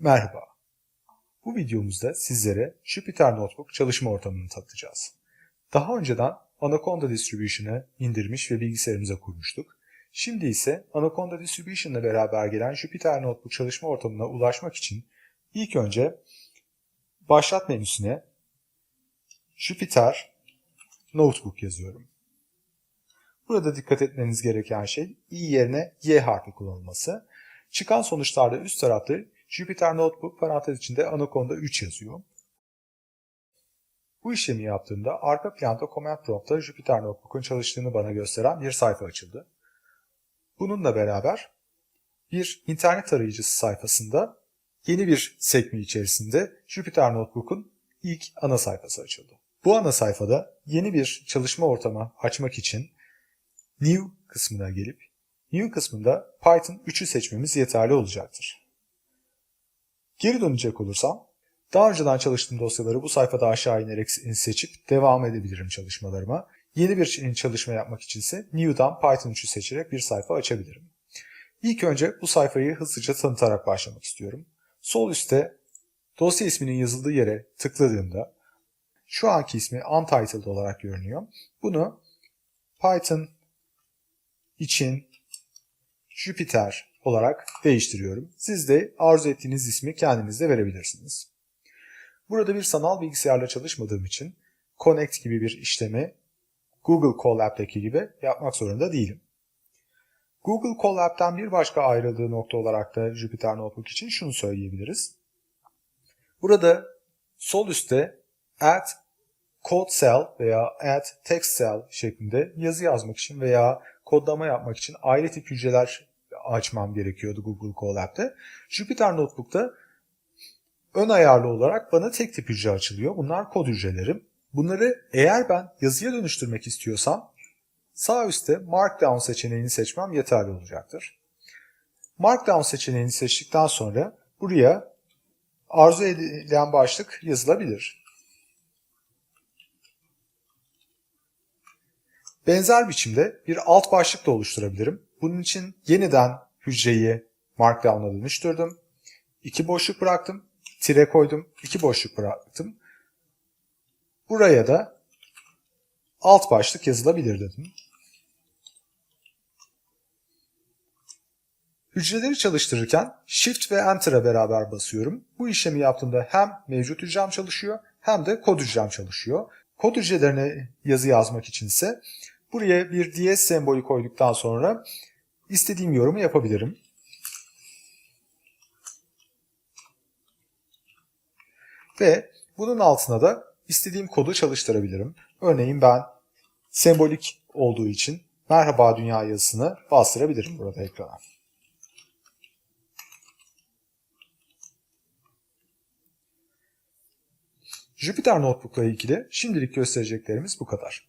Merhaba. Bu videomuzda sizlere Jupyter Notebook çalışma ortamını tanıtacağız. Daha önceden Anaconda Distribution'ı indirmiş ve bilgisayarımıza kurmuştuk. Şimdi ise Anaconda Distribution ile beraber gelen Jupyter Notebook çalışma ortamına ulaşmak için ilk önce Başlat menüsüne Jupyter Notebook yazıyorum. Burada dikkat etmeniz gereken şey i yerine y harfi kullanılması. Çıkan sonuçlarda üst tarafta Jupyter Notebook parantez içinde Anaconda 3 yazıyor. Bu işlemi yaptığımda arka planda Command Prompt'ta Jupyter Notebook'un çalıştığını bana gösteren bir sayfa açıldı. Bununla beraber bir internet arayıcısı sayfasında yeni bir sekme içerisinde Jupyter Notebook'un ilk ana sayfası açıldı. Bu ana sayfada yeni bir çalışma ortamı açmak için New kısmına gelip New kısmında Python 3'ü seçmemiz yeterli olacaktır. Geri dönecek olursam, daha önceden çalıştığım dosyaları bu sayfada aşağı inerek seçip devam edebilirim çalışmalarıma. Yeni bir çalışma yapmak içinse New'dan Python 3'ü seçerek bir sayfa açabilirim. İlk önce bu sayfayı hızlıca tanıtarak başlamak istiyorum. Sol üstte dosya isminin yazıldığı yere tıkladığımda şu anki ismi untitled olarak görünüyor. Bunu Python için Jupyter olarak değiştiriyorum. Siz de arzu ettiğiniz ismi kendiniz de verebilirsiniz. Burada bir sanal bilgisayarla çalışmadığım için Connect gibi bir işlemi Google Colab'daki gibi yapmak zorunda değilim. Google Colab'dan bir başka ayrıldığı nokta olarak da Jupyter Notebook için şunu söyleyebiliriz. Burada sol üstte add code cell veya add text cell şeklinde yazı yazmak için veya kodlama yapmak için ayrı tip hücreler açmam gerekiyordu Google Colab'de. Jupyter Notebook'ta ön ayarlı olarak bana tek tip hücre açılıyor. Bunlar kod hücrelerim. Bunları eğer ben yazıya dönüştürmek istiyorsam sağ üstte Markdown seçeneğini seçmem yeterli olacaktır. Markdown seçeneğini seçtikten sonra buraya arzu edilen başlık yazılabilir. Benzer biçimde bir alt başlık da oluşturabilirim. Bunun için yeniden hücreyi Markdown'a dönüştürdüm. İki boşluk bıraktım. Tire koydum. iki boşluk bıraktım. Buraya da alt başlık yazılabilir dedim. Hücreleri çalıştırırken Shift ve Enter'a beraber basıyorum. Bu işlemi yaptığımda hem mevcut hücrem çalışıyor hem de kod hücrem çalışıyor. Kod hücrelerine yazı yazmak içinse buraya bir DS sembolü koyduktan sonra istediğim yorumu yapabilirim. Ve bunun altına da istediğim kodu çalıştırabilirim. Örneğin ben sembolik olduğu için merhaba dünya yazısını bastırabilirim burada ekrana. Jupyter Notebook ile ilgili şimdilik göstereceklerimiz bu kadar.